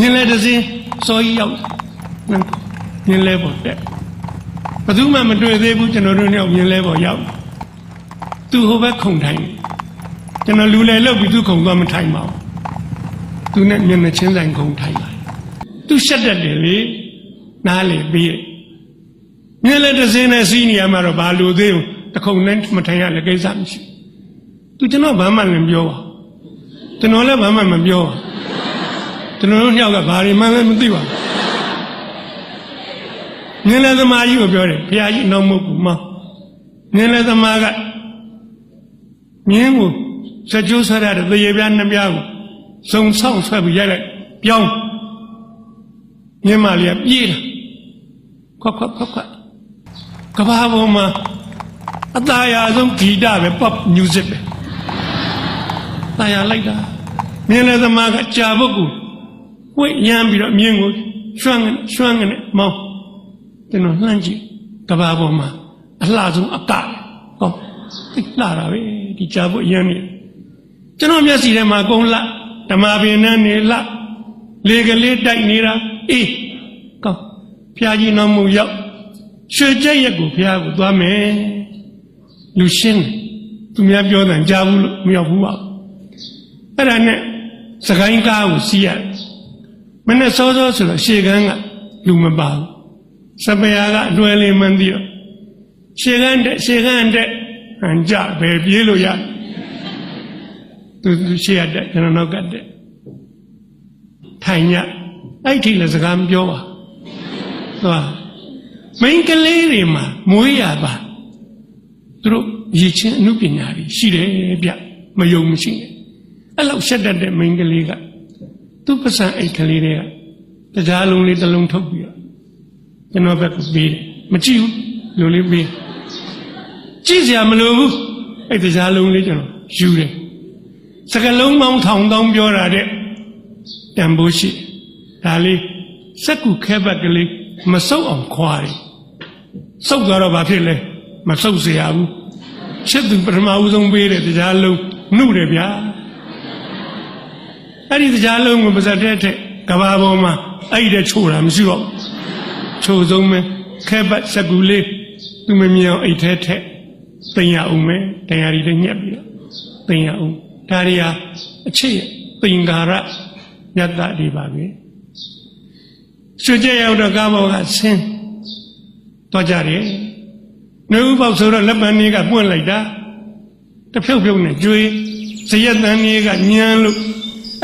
ညင်လေတစင်းစောကြီးရောက်ညင်လေပေါ်တက်ဘယ်သူမှမတွေ့သေးဘူးကျွန်တော်တို့နဲ့ညင်လေပေါ်ရောက်သူဟိုဘက်ခုန်ထိုင်ကျွန်တော်လူလေလောက်ပြီးသူခုန်သွားမထိုင်ပါဘူးသူနဲ့မျက်နှာချင်းဆိုင်ခုန်ထိုင်လာသူရှက်တတ်တယ်လေနားလေပြီးညင်လေတစင်းနဲ့စီးနေရမှာတော့ဘာလို့သေးဘူးတခုံနဲ့မထိုင်ရလည်းကိစ္စမရှိသူကျွန်တော်ဘာမှလည်းပြောပါကျွန်တော်လည်းဘာမှမပြောပါ ကျွန်တော်တို့ညောက်ကဘာတွေမှလည်းမသိပါဘူးမြင်လဲသမားကြီးကိုပြောတယ်ဘုရားကြီးနောက်မဟုတ်ဘူးမောင်းမြင်လဲသမားကမြင်းကိုစကြိုးဆွဲရတဲ့သေရပြားနှစ်ပြားကိုစုံဆောင်ဆွဲပြီးရိုက်လိုက်ပြောင်းမြင်းမလေးကပြေးတာခွက်ခွက်ခွက်ခွက်ကဘာပေါ်မှာအသားရဆုံးဂီတပဲ pop music ပဲတာယာလိုက်တာမြင်လဲသမားကကြာပုတ်ကို ဝိတ်ရမ်းပြီးတော့မြင်းကိုရွှမ်းရွှမ်းကနေမောင်းကျွန်တော်လှမ်းကြည့်ကဘာပေါ်မှာအလှဆုံးအကဟောသိလှတာပဲဒီကြာပုတ်ရမ်းနေကျွန်တော်မျက်စီထဲမှာကုန်းလှဓမ္မပင်နဲ့နေလှလေကလေးတိုက်နေတာအေးကောင်းဖျားကြီးတော်မူရောက်ရွှေကြက်ရက်ကိုဖျားကိုသွားမယ်လူရှင်းတယ်သူများပြောတယ်ကြားဘူးလို့မရောက်ဘူးပါဘူးအဲ့ဒါနဲ့စကိုင်းကားကိုစီးရတယ် မနဲ့စောစောဆိုတော့ရှေကန်းကလူမပါဘူးစပယ်ကအတွဲလေးမှန်းပြီးတော့ရှေကန်းတဲ့ရှေကန်းတဲ့ဟန်ကြဘယ်ပြေးလို့ရသူသူရှေရတဲ့ကျွန်တော်နောက်ကတဲ့ထိုင်ညအဲ့ထိလည်းစကားမပြောပါသွားမိန်းကလေးတွေမှာမွေးရပါသူတို့ရည်ချင်းအမှုပညာတွေရှိတယ်ဗျမယုံမရှိနဲ့အဲ့လောက်ရှက်တတ်တဲ့မိန်းကလေးက သူ့ပစံအိတ်ကလေးတွေကတရားလုံးလေးတစ်လုံးထုတ်ပြီးတော့ကျွန်တော်ဘက်ကပေးတယ်မကြည့်ဘူးလူလေးပေးကြည့်စရာမလိုဘူးအဲ့တရားလုံးလေးကျွန်တော်ယူတယ်စကလုံးပေါင်းထောင်တောင်းပြောတာတဲ့တန်ဖိုးရှိဒါလေးစက်ကူခဲဘက်ကလေးမဆုပ်အောင်ခွာတယ်ဆုပ်သွားတော့ဘာဖြစ်လဲမဆုပ်เสียဘူးချစ်သူပထမဦးဆုံးပေးတဲ့တရားလုံးနှုတယ်ဗျာ အဲ့ဒီတရားလုံးကိုပါဇက်တဲ့ထက်ကဘာပေါ်မှာအဲ့ဒီတဲ့ချိုးတာမရှိတော့ချိုးဆုံးပဲခဲဘတ်စကူလေးသူမမြင်အောင်အိတ်ထဲထက်တင်ရအောင်မယ်တရားရီတွေညက်ပြီးတော့တင်ရအောင်ဒါရီဟာအချစ်သင်္ကာရယတ္တတွေပါပဲရွှေကြရောက်တော့ကားပေါ်ကဆင်းတော့ကြတယ်နှုတ်ပေါက်ဆိုတော့လက်ပံလေးကပွင့်လိုက်တာတဖြုတ်ဖြုတ်နဲ့ကျွေးဇယက်တန်လေးကညံလို့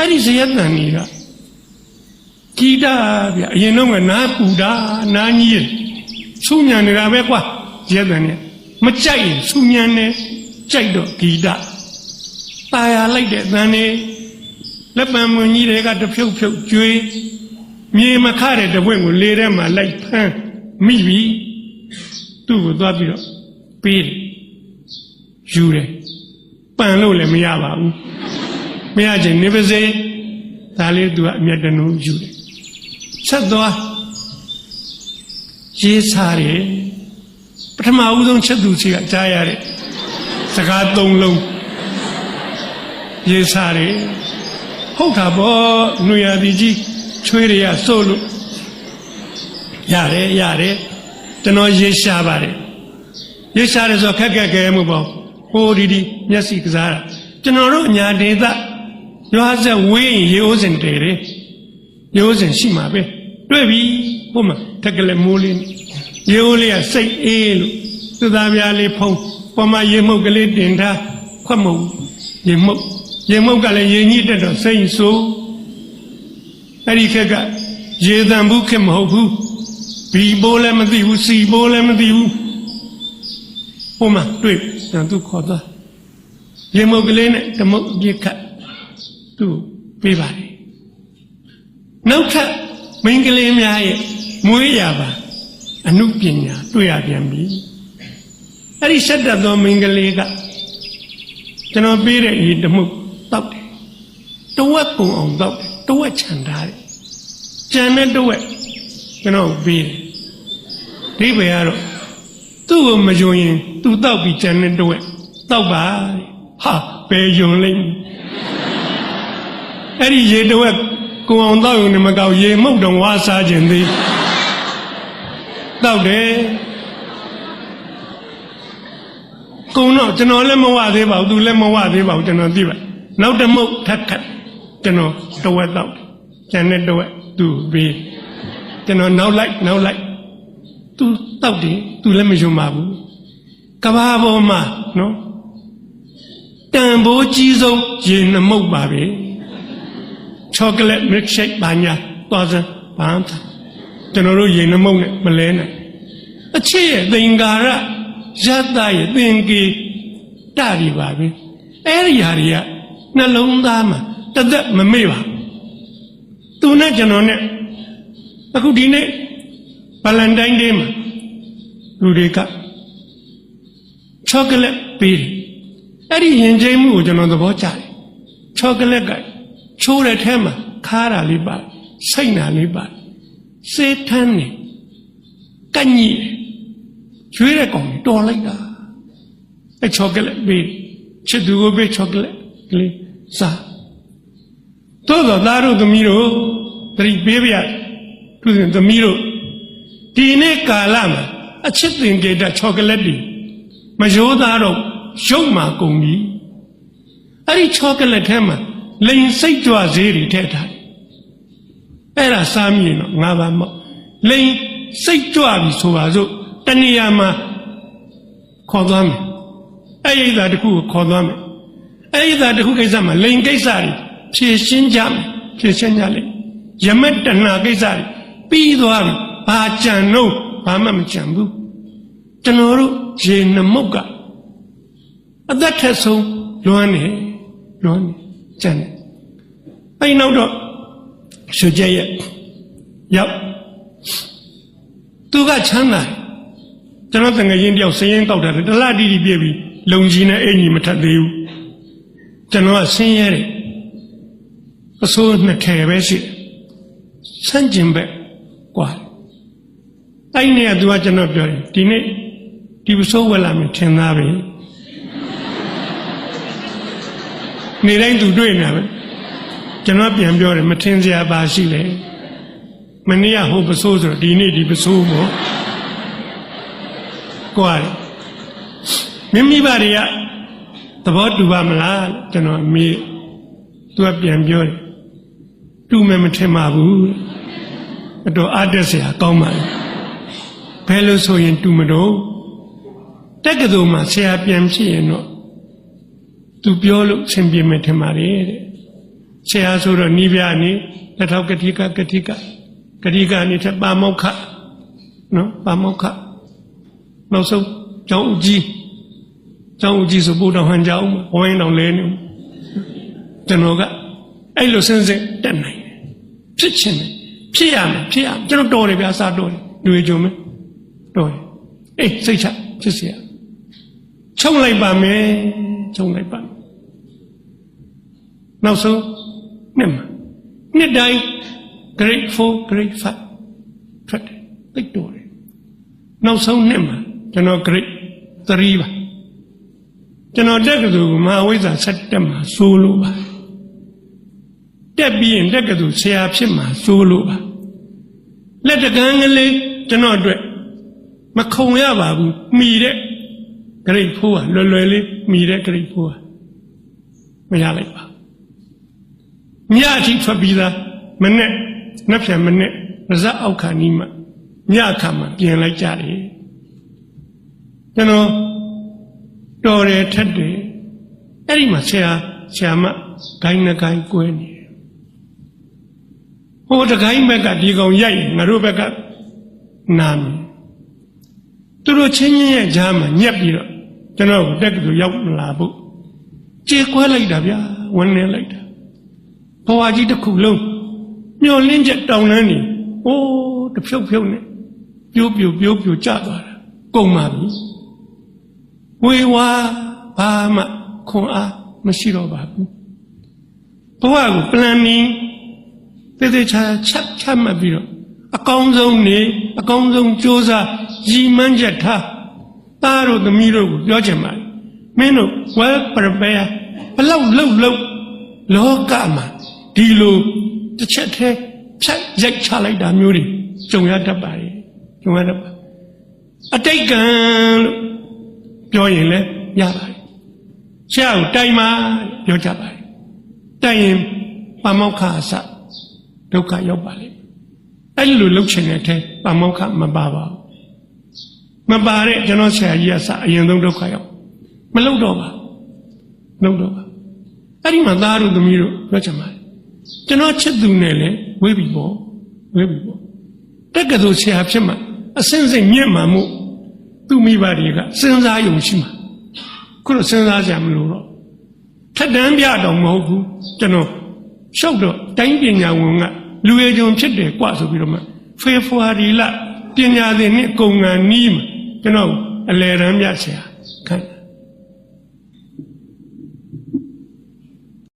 အဲ့ဒီဇယက်တန်လေးကကြည်တာဗျအရင်တော့ကနားပူတာနားကြီးဆူညံနေတာပဲကွာဇယက်တန်လေးမကြိုက်ရင်ဆူညံနေကြိုက်တော့ဂီတตายာလိုက်တဲ့တန်လေးလက်ပံမွန်ကြီးတွေကတဖြုတ်ဖြုတ်ကျွေးမြေမခတဲ့တပွင့်ကိုလေထဲမှာလိုက်ဖမ်းမိပြီသူ့ကိုသွားပြီးတော့ပေးတယ်ယူတယ်ပန်လို့လည်းမရပါဘူး မရချင်နေပါစေဒါလေးသူကအမျက်တနုယူတယ်ဆက်သွားရေးစားတယ်ပထမဦးဆုံးချက်သူစီကကြားရတဲ့စကားသုံးလုံးရေးစားတယ်ဟုတ်တာပေါ့ຫນွေရသည်ကြီးချွေးတွေကစိုးလို့ရတယ်ရတယ်ကျွန်တော်ရေရှားပါတယ်ရေရှားတယ်ဆိုခက်ခက်ခဲမှုပေါ့ဟိုဒီဒီမျက်စိကစားတာကျွန်တော်တို့အညာဒေသ ရွာဆက်ဝေးရင်ရေအိုးစင်တယ်တယ်ရေအိုးစင်ရှိမှာပဲတွေ့ပြီဟိုမှာတက်ကလေးမိုးလေးရေအိုးလေးကစိတ်အေးလို့သူသားပြားလေးဖုံးပေါ်မှာရေမှုတ်ကလေးတင်ထားခွက်မုတ်ရေမှုတ်ရေမှုတ်ကလည်းရေညှိတက်တော့စိတ်ဆိုးအဲ့ဒီခက်ကရေတန်ဘူးခက်မဟုတ်ဘူးဘီဘိုးလည်းမသိဘူးစီဘိုးလည်းမသိဘူးဟိုမှာတွေ့တော့သူခေါ်သွားရေမုတ်ကလေးနဲ့တမုတ်ပြစ်ခတ် သူ့ပေးပါတယ်နောက်ထပ်မိန်းကလေးများရဲ့မွေးရပါအမှုပညာတွေ့ရပြန်ပြီအဲ့ဒီဆက်တတ်သောမိန်းကလေးကကျွန်တော်ပေးတဲ့ရေတမုတ်တောက်တယ်တဝက်ပုံအောင်တောက်တယ်တဝက်ခြံထားတယ်ကြံတဲ့တဝက်ကျွန်တော်ပေးတယ်ဒီဘယ်ကတော့သူ့ကိုမယုံရင်သူတောက်ပြီးကြံတဲ့တဝက်တောက်ပါဟာဘယ်ယုံလိမ့် အဲ့ဒီရေတဝက်ကိုအောင်တောက်ရုံနဲ့မကောက်ရေမှုတ်တော့ဝါစားခြင်းသေးတောက်တယ်ကုံတော့ကျွန်တော်လည်းမဝသေးပါဘူးသူလည်းမဝသေးပါဘူးကျွန်တော်သိပါနောက်တစ်မှုတ်ထပ်ခတ်ကျွန်တော်တဝက်တောက်ကျန်တဲ့တဝက်သူ့ပေးကျွန်တော်နောက်လိုက်နောက်လိုက်သူတောက်တယ်သူလည်းမယုံပါဘူးကဘာပေါ်မှာနော်တန်ဖိုးကြီးဆုံးရေနှမုတ်ပါပဲ ချောကလက်မစ်ရှိတ်ဘာညာသွားစမ်းဘာမှကျွန်တော်တို့ရေနှမုတ်နဲ့မလဲနိုင်အချစ်ရဲ့သင်္ကာရရတ္တရဲ့သင်္ကေတတွေပါပဲအဲ့ဒီဟာတွေကနှလုံးသားမှာတသက်မမေ့ပါသူနဲ့ကျွန်တော်နဲ့အခုဒီနေ့ဗလန်တိုင်းဒေးမှာလူတွေကချောကလက်ပေးတယ်အဲ့ဒီရင်ကျိမှုကိုကျွန်တော်သဘောကျတယ်ချောကလက်က ချိုးတဲ့ထဲမှာခါတာလေးပါစိတ်နာလေးပါစေးထမ်းနေကညိတယ်ကျွေးတဲ့ကောင်ကြီးတော်လိုက်တာအဲ့ချောကလက်ပေးချစ်သူကိုပေးချောကလက်ကလေးစားတို့တော့သားတို့သမီးတို့တတိပေးပြသူစဉ်သမီးတို့ဒီနေ့ကာလမှာအချစ်တင်ကြတဲ့ချောကလက်တွေမရိုးသားတော့ရုပ်မှာကုန်ပြီအဲ့ဒီချောကလက်ထဲမှာ လိန်စိတ်ကြွဈေးတွေထည့်ထားတယ်အဲ့ဒါစားမြင်တော့ငါပါမော့လိန်စိတ်ကြွပြီဆိုပါစို့တဏှာမှာခေါ်သွားမယ်အဲ့ဒီသာတစ်ခုကိုခေါ်သွားမယ်အဲ့ဒီသာတစ်ခုကိစ္စမှာလိန်ကိစ္စတွေဖြည့်ရှင်းကြမယ်ဖြည့်ရှင်းကြလိမ့်ယမက်တဏှာကိစ္စတွေပြီးသွားပြီဘာကြံတော့ဘာမှမကြံဘူးကျွန်တော်တို့ရေနမုတ်ကအသက်ထက်ဆုံးလွမ်းနေလွမ်းနေ ကြံတယ်အဲ့နောက်တော့ရွှေကျက်ရဲ့ရောက်သူကချမ်းသာကျွန်တော်တငယ်ချင်းတယောက်စရင်ကောက်တာတလားတီတီပြည့်ပြီးလုံကြီးနဲ့အင်ကြီးမထပ်သေးဘူးကျွန်တော်ကဆင်းရဲတယ်အစိုးနှစ်ထည်ပဲရှိဆန့်ကျင်ဘက်ကွာအဲ့ဒီနေ့ကသူကကျွန်တော်ပြောတယ်ဒီနေ့ဒီပစိုးဝက်လာမယ်ထင်သားပဲ နေတိုင်းသူတွေ့နေတာပဲကျွန်တော်ပြန်ပြောတယ်မထင်စရာပါရှိလေမနေ့ကဟိုပစိုးဆိုတော့ဒီနေ့ဒီပစိုးပေါ့ကွာတယ်မိမိဘာတွေကသဘောတူပါမလားကျွန်တော်မေးသူကပြန်ပြောတယ်တူမယ်မထင်ပါဘူးအတော်အားတက်စရာကောင်းပါလေဘယ်လိုဆိုရင်တူမတော့တက္ကသိုလ်မှာဆရာပြန်ဖြစ်ရင်တော့ သူပြောလို့အဆင်ပြေမယ်ထင်ပါတယ်တဲ့ဆရာဆိုတော့နိဗျာနေလက်ထောက်ကတိကကတိကကတိကနေထပါမောက္ခနော်ပါမောက္ခနောက်ဆုံးကျောင်းဦးကြီးကျောင်းဦးကြီးဆိုဘုရားဟန်ကြောင်းဝိုင်းတော်လဲနေကျွန်တော်ကအဲ့လိုစဉ်းစဉ်တက်နိုင်တယ်ဖြစ်ချင်တယ်ဖြစ်ရမယ်ဖြစ်ရမယ်ကျွန်တော်တော်တယ်ဗျာစားတော်တယ်လူကြုံမယ်တော်တယ်အေးစိတ်ချဖြစ်เสียချုံလိုက်ပါမယ် ချုံလိုက်ပါနောက်ဆုံးနှစ်မှာနှစ်တိုင်း grade 4 grade 5ထွက်တယ်သိတော်တယ်နောက်ဆုံးနှစ်မှာကျွန်တော် grade 3ပါကျွန်တော်တက်ကတူမဟာဝိဇ္ဇာ7တက်မှာစိုးလို့ပါတက်ပြီးရင်တက်ကတူဆရာဖြစ်မှာစိုးလို့ပါလက်တကန်းကလေးကျွန်တော်အတွက်မခုံရပါဘူးမိတဲ့ grade 4ကလွယ်လွယ်လေးမိတဲ့ grade 4ကမရလိုက်ပါညအထိထွက်ပြီးသားမနဲ့နှက်ပြန်မနဲ့ပါဇက်အောက်ခါနီးမှညအခါမှပြင်လိုက်ကြတယ်ကျွန်တော်တော်တယ်ထက်တယ်အဲ့ဒီမှာဆရာဆရာမဂိုင်းနှကိုင်းကွဲနေတယ်ဟိုတကိုင်းဘက်ကဒီကောင်ရိုက်ငါတို့ဘက်ကနာမယ်သူတို့ချင်းချင်းရဲ့ကြားမှာညက်ပြီးတော့ ကျွန်တော်တက်ကတူရောက်လာဖို့ကြေကွဲလိုက်တာဗျာဝင်နေလိုက်တာဘဝကြီးတစ်ခုလုံးမျောလင်းချက်တောင်းနှန်းနေအိုးတဖြုတ်ဖြုတ်နဲ့ပြိုးပြိုးပြိုးပြိုးကျသွားတာကုန်ပါပြီဝေဝါဘာမှခွန်အားမရှိတော့ပါဘူးဘဝကို planning သေသေးချာချက်ချက်မှတ်ပြီးတော့အကောင်းဆုံးနေအကောင်းဆုံးကြိုးစားရည်မှန်းချက်ထား သားတို့သမီးတို့ကိုပြောချင်ပါတယ်မင်းတို့ well prepare ဘလောက်လှုပ်လှုပ်လောကမှာဒီလိုတစ်ချက်တည်းဖြတ်ရိုက်ချလိုက်တာမျိုးတွေကြုံရတတ်ပါတယ်ကြုံရတတ်ပါအတိတ်ကံလို့ပြောရင်လည်းရပါတယ်ဆရာကိုတိုင်မှာပြောကြပါတယ်တိုင်ရင်ပါမောက္ခအစဒုက္ခရောက်ပါလိမ့်မယ်အဲ့လိုလှုပ်ချင်တဲ့အထဲပါမောက္ခမပါပါဘူး မပါတဲ့ကျွန်တော်ဆရာကြီးကစအရင်ဆုံးဒုက္ခရောက်မလှုပ်တော့ပါလှုပ်တော့ပါအဲ့ဒီမှာသားတို့သမီးတို့ပြောချင်ပါတယ်ကျွန်တော်ချစ်သူနဲ့လည်းဝေးပြီပေါ့ဝေးပြီပေါ့တက်ကယ်ဆိုဆရာဖြစ်မှာအစင်းစိမ်မြင့်မှမှုသူ့မိဘတွေကစဉ်းစားယုံရှိမှာခုတော့စဉ်းစားကြမလို့တော့ထက်တန်းပြတော့မဟုတ်ဘူးကျွန်တော်ရှောက်တော့တိုင်းပညာဝန်ကလူရည်ကြုံဖြစ်တယ်กว่าဆိုပြီးတော့မှဖေဖော်ဝါရီလပညာသင်နှစ်ကုံငံနီးမှာ ကျွန်တော်အလယ်တန်းပြဆရာခိုင်း